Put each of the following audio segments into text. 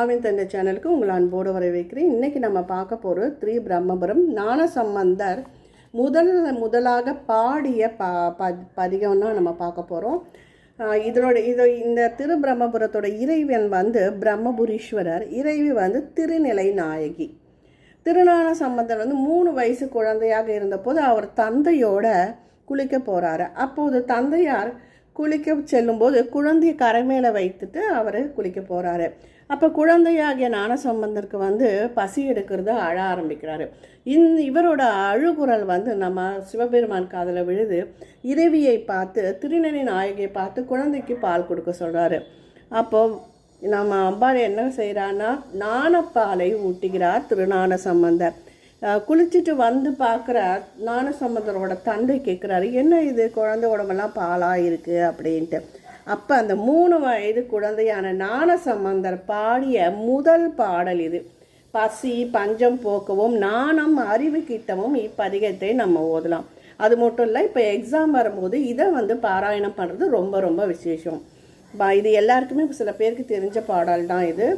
அம்மாவின் தந்தை சேனலுக்கு உங்களை அன்போடு வர வைக்கிறேன் இன்றைக்கி நம்ம பார்க்க போகிற த்ரீ பிரம்மபுரம் ஞான சம்பந்தர் முதல் முதலாக பாடிய ப ப பதிகம்னா நம்ம பார்க்க போகிறோம் இதனோட இது இந்த திருபிரம்மபுரத்தோட இறைவன் வந்து பிரம்மபுரீஸ்வரர். இறைவி வந்து திருநிலை நாயகி. திருநான சம்பந்தர் வந்து மூணு வயசு குழந்தையாக இருந்தபோது அவர் தந்தையோட குளிக்க போகிறாரு அப்போது தந்தையார் குளிக்க செல்லும்போது குழந்தைய கரை மேலே வைத்துட்டு அவர் குளிக்க போகிறாரு அப்போ குழந்தையாகிய ஞானசம்பந்தருக்கு வந்து பசி எடுக்கிறது அழ ஆரம்பிக்கிறாரு. இந் இவரோட அழுகுரல் வந்து நம்ம சிவபெருமான் காதில் விழுது இறைவியை பார்த்து திருநெறி நாயகியை பார்த்து குழந்தைக்கு பால் கொடுக்க சொல்கிறாரு அப்போது நம்ம அம்பாள் என்ன செய்கிறான்னா நாணப்பாலை ஊட்டுகிறார் திருநான சம்பந்தர் குளிச்சுட்டு வந்து பார்க்குற ஞானசம்பந்தரோட தந்தை கேட்குறாரு என்ன இது? குழந்தை உடம்பெல்லாம் பாலாக இருக்குது அப்படின்ட்டு. அப்போ அந்த மூணு வயது குழந்தையான ஞான சம்பந்தர் பாடிய முதல் பாடல் இது. பசி பஞ்சம் போக்கவும் நாணம் அறிவு கிட்டவும் இப்பதிகத்தை நம்ம ஓதலாம். அது மட்டும் இல்லை இப்போ எக்ஸாம் வரும்போது இதை வந்து பாராயணம் பண்ணுறது ரொம்ப ரொம்ப விசேஷம். ப- இது எல்லாருக்குமே சில பேருக்கு தெரிஞ்ச பாடல் தான் இது.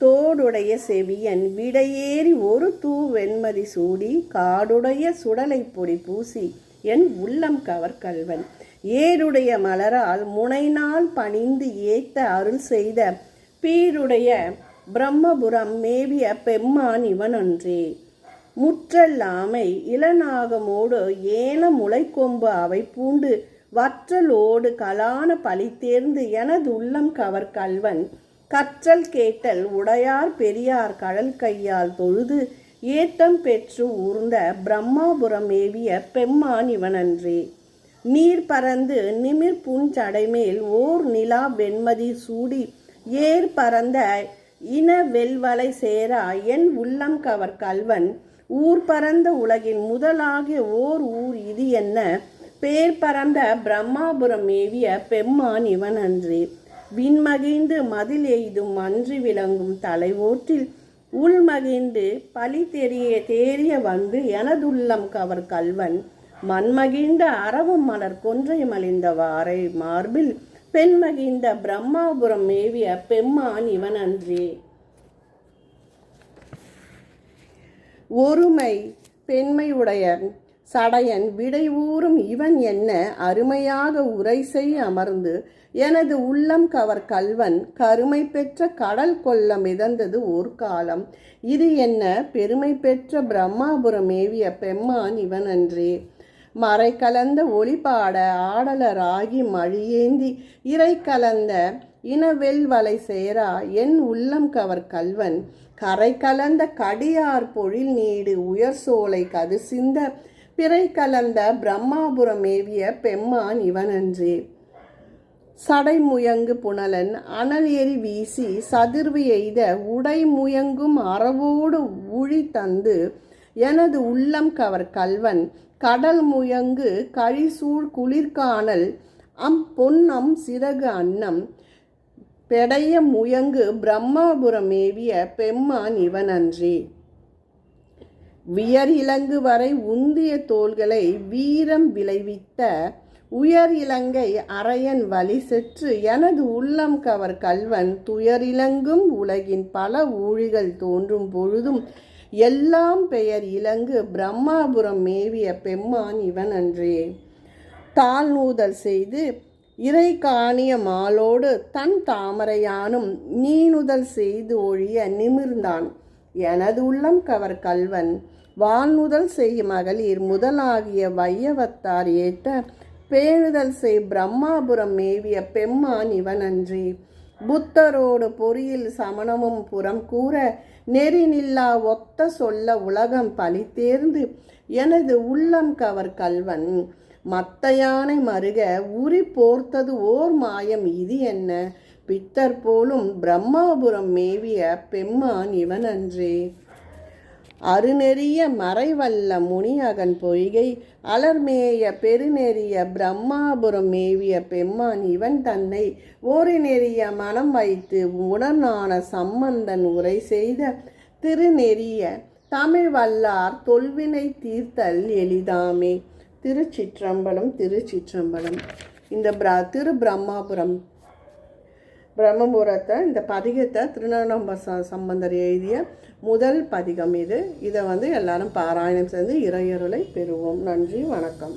தோடுடைய செவியன் விடையேறி ஒரு தூ வெண்மதி சூடி காடுடைய சுடலை பொடி பூசி என் உள்ளம் கவர் கல்வன். ஏருடைய மலரால் முனைநாள் பணிந்து ஏத்த அருள் செய்த பீருடைய பிரம்மபுரம் மேவிய பெம்மான் இவனொன்றே. முற்றல்லாமை இளநாகமோடு ஏன முளைக்கொம்பு அவை பூண்டு வற்றலோடு கலான பழி தேர்ந்து எனது உள்ளம் கவர் கல்வன். கற்றல் கேட்டல் உடையார் பெரியார் கடல் கையால் தொழுது ஏத்தம் பெற்று ஊர்ந்த பிரம்மாபுரம் ஏவிய பெம்மான் இவனன்றே. நீர் பறந்து நிமிர் புஞ்சடைமேல் ஓர் நிலா வெண்மதி சூடி ஏர் பறந்த இன வெல்வலை சேரா என் உள்ளம் கவர் கல்வன். ஊர் பறந்த உலகின் முதலாகிய ஓர் ஊர் இது என்ன? பேர் பறந்த பிரம்மாபுரம் ஏவிய பெம்மான் இவன் அன்றே விண்மகிழ்ந்து மதில் எய்தும் அன்றி விளங்கும் தலைவோற்றில் உள்மகிழ்ந்து பழி தெரிய தேறிய வந்து எனதுள்ளம் கவர் கல்வன் மண்மகிழ்ந்த அரவம் மலர் கொன்றை மலிந்த வாரை மார்பில் பெண்மகிழ்ந்த பிரம்மாபுரம் மேவிய பெம்மான் இவன் அன்றே ஒருமை பெண்மையுடையன் சடையன் விடை ஊறும் இவன் என்ன அருமையாக உரை அமர்ந்து எனது உள்ளம் கவர் கல்வன் கருமை பெற்ற கடல் கொள்ள மிதந்தது ஒரு காலம் இது என்ன பெருமை பெற்ற பிரம்மாபுரம் ஏவிய பெம்மான் இவன் அன்றே மறை கலந்த ஒளிபாட ஆடலராகி மழியேந்தி இறை கலந்த இனவெல் வலை சேரா என் உள்ளம் கவர் கல்வன். கரை கலந்த கடியார் பொழில் நீடு உயர் சோலை கது சிந்த பிறை கலந்த பிரம்மாபுரம் மேவிய பெம்மான் இவனன்றே. சடை முயங்கு புனலன் அனல் எரி வீசி சதிர்வு எய்த உடை முயங்கும் அறவோடு ஊழி தந்து எனது உள்ளம் கவர் கல்வன் கடல் முயங்கு கழிசூழ் குளிர்காணல் அம் பொன்னம் சிறகு அன்னம் பெடைய முயங்கு பிரம்மாபுரம் மேவிய பெம்மான் இவனன்றே. வியர் இலங்கு வரை உந்திய தோள்களை வீரம் விளைவித்த உயர் இலங்கை அரையன் வழி செற்று எனது உள்ளம் கவர் கல்வன் துயரிலங்கும் உலகின் பல ஊழிகள் தோன்றும் பொழுதும் எல்லாம் பெயர் இலங்கு பிரம்மாபுரம் மேவிய பெம்மான் இவன் அன்றே. தாழ்நூதல் செய்து இறை காணிய மாலோடு தன் தாமரையானும் நீனுதல் செய்து ஒழிய நிமிர்ந்தான். எனது உள்ளம் கவர் கல்வன் வான்முதல் செய் மகளிர் முதலாகிய வையவத்தார் ஏற்ற பேணுதல் செய் பிரம்மாபுரம் மேவிய பெம்மான் இவனன்றி. புத்தரோடு பொறியில் சமணமும் புறம் கூற நெறி நில்லா ஒத்த சொல்ல உலகம் பழி தேர்ந்து எனது உள்ளம் கவர் கல்வன். மத்தையானை மருக உரி போர்த்தது ஓர் மாயம் இது என்ன? பித்தர் போலும் பிரம்மாபுரம் மேவிய பெம்மான் இவன் அன்றே அருநெறிய மறைவல்ல முனியகன் பொய்கை அலர்மேய பெருநெறிய பிரம்மாபுரம் மேவிய பெம்மான் இவன் தன்னை ஓரி நெறிய மனம் வைத்து உடனான சம்பந்தன் உரை செய்த திருநெறிய தமிழ் வல்லார் தொல்வினை தீர்த்தல் எளிதாமே. திருச்சிற்றம்பலம் திருச்சிற்றம்பலம். இந்த பிர திரு பிரம்மாபுரம் பிரம்மபுரத்தை இந்த பதிகத்தை திருநானம்ப ச சம்பந்தர் எழுதிய முதல் பதிகம் இது. இதை வந்து எல்லாரும் பாராயணம் செய்து இறையருளை பெறுவோம். நன்றி வணக்கம்.